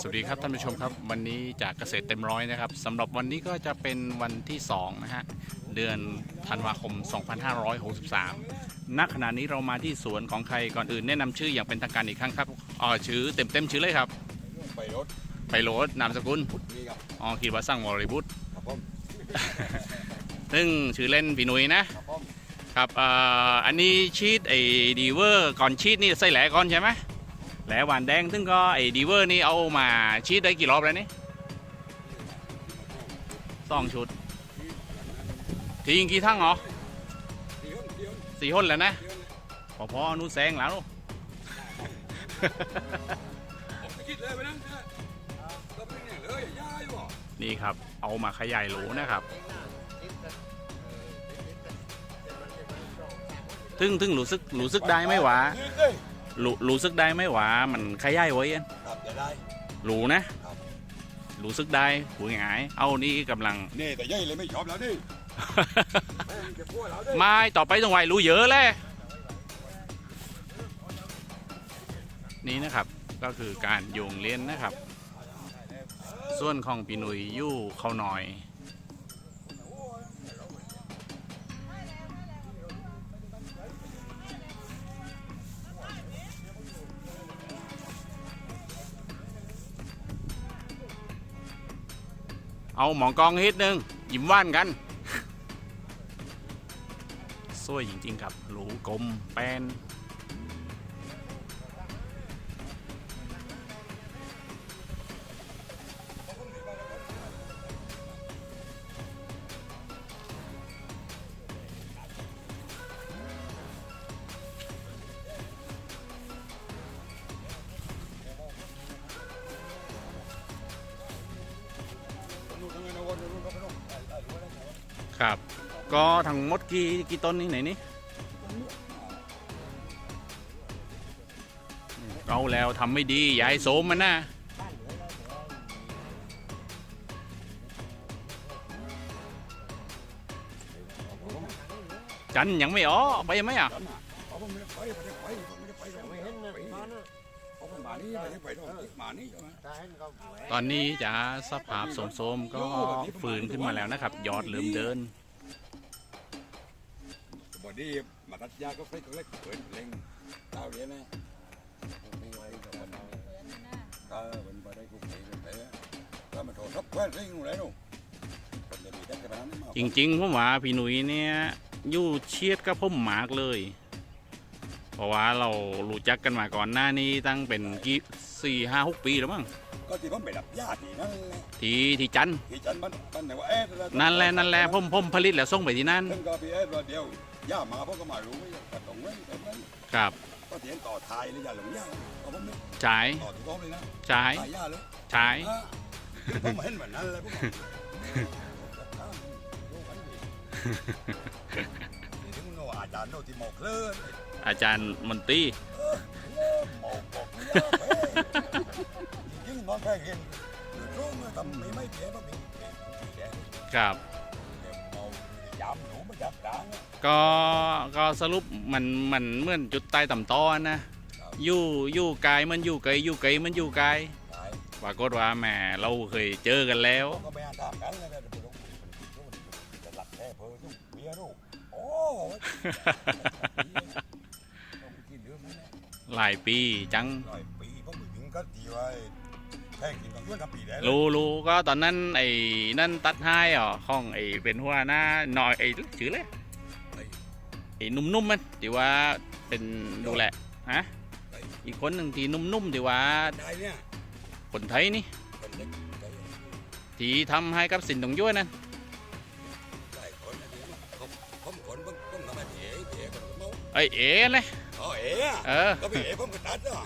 สวัสดีครับท่านผู้ชมครับ วันนี้จากเกษตรเต็มร้อยนะครับสำหรับวันนี้ก็จะเป็นวันที่2นะฮะเดือนธันวาคม 2563ณขณะนี้เรามาที่สวนของใครก่อนอื่นแนะนำชื่ออย่างเป็นทางการอีกครั้งครับอ๋อชื่อเต็มเต็มๆชื่อเลยครับ ไปรถไปโรดนามสกุลนี่ครับอ๋อคิดว่าสร้างวรบุตรครับผมซึ่งชื่อเล่นพี่หนุยนะ ครับผมครับเอ่ออันนี้ชีตไอ้ดีเวอร์ก่อนชีตนี่ใส่แหลก่อนใช่ไหม แหลหวานแดงซึ่งก็ไอ้ดีเวอร์นี่เอามาชีตได้กี่รอบแล้วนี่สองชุดทียิงกี่ทั้งเหรอเดี๋ยวเดี๋ยวสี่หนแล้วนะพอพอๆนู้นแซงแล้วผมไม่คิดเลยไปนั่นนะเราไปเนี่ยเลยย่าอยู่บ่นี่ครับ เอามาขยายโหลนะครับทึ่งทึ่งรู้สึกรู้สึกได้ไหมหวะนี่เอ้ย รู้รู้สึกได้ไหมหวะมันขยายไว้อะครับจะได้รู้นะครับรู้สึกได้หูหงาย เอานี่กำลังนี่แต่ยัยเลยไม่ชอบแล้วนี่แม่งจะพูดแล้วดิไม่ต่อไปต้องไหวรู้เยอะเลยนี่นะครับก็คือการโยงเลี้ยนนะครับ ส่วนของปีหนุยยู่เขาหน่อย เอาหมองกองฮิตหนึ่งยิ้มว่านกันสวยจริง ๆ ครับ หลูกลมแปน ครับ ก็ทั้งหมดกี่กี่ต้นนี่ไหนนี่เอาแล้วทำไม่ดีอย่าให้โสมมันนะจันยังไม่อ๋อไปไหมอะ นี่ไม่ได้ไปหรอกมานี่ใช่ไหมตอนนี้จะสภาพโสมๆก็ฟื้นขึ้นมาแล้วนะครับ ยอดเริ่มเดินบอดี้มาตัดยาก็เล็กเล็กเปิดเล็งดาวเรียนนะเออเป็นไปได้กูไปเป็นไปถ้ามาโทรทับแควนเร่งหนูเลยหนูคนจะมีได้ขนาดนั้นมาจริงๆผมว่าพี่หนุ่ยเนี่ยอยู่เชียดกับผมหมากเลย เพราะว่าเรารู้จักกันมาก่อนหน้านี้ตั้งเป็นกี่สี่ห้าหกปีแล้วมั้งก็ที่ผมไปดับยาที่นั่นแหละที่ที่จันทร์ที่จันทร์มันมันไหนว่าเอ๊ะนั่นแหละนั่นแหละผมผมผลิตแล้วส่งไปที่นั่นซึ่งก็พี่เอ๊ะตัวเดียวย่ามาพวกก็มารู้ไม่แต่ตรงนั้นตรงนั้นครับก็เถียงต่อทายเลยอย่าหลงย่าเอาผมไม่ฉายต่อที่ผมเลยนะฉายทายย่าเลยฉายอะผมเห็นเหมือนนั้นเลยผมถึงโนอา จารย์โนที่หมอกเลื่อนอาจารย์มนตรีโมบอกยิ่งนอนแค่เห็นรู้เมื่อทำไม่ไม่เพี้ยนก็มีเพี้ยนเพี้ยนครับ เมาย้ำหนูม่จับกลางก็ก็สรุปมันมันเหมือนจุดใต้ต่ำต้อนะอยู่อยู่ไกลมันอยู่ไกลอยู่ไกลมันอยู่ไกลไหนปรากฏว่าแหมเราเคยเจอกันแล้ว ก็ไม่อ่านตามกันเลยนะเดี๋ยวไปลงจะหลักแค่เพอต้องเบียร์ลูก โอ้ต้องกินเรื่องนั้นหลายปีจังร้อยปีเพราะมึงถึงก็ดีไว้แค่กินต้องย้อนทำปีได้รู้รู้ก็ตอนนั้นไอ้นั่นตัดให้อะของไอ้เป็นหัวหน้าหน่อยไอ้ชื่อเลยไอ้นุ่มๆมันที่ว่าเป็นดูแลฮะอีกคนหนึ่งที่นุ่มๆที่ว่าได้เนี่ยคนไทยนี่คนเล็กได้ที่ทำให้กับสินตงย้วยนั่น อ๋เอ๋คนเมาไอ้เอ๋เลยอ๋อเอ๋เออ ก็พี่เอ๋ผมก็ตัดอะ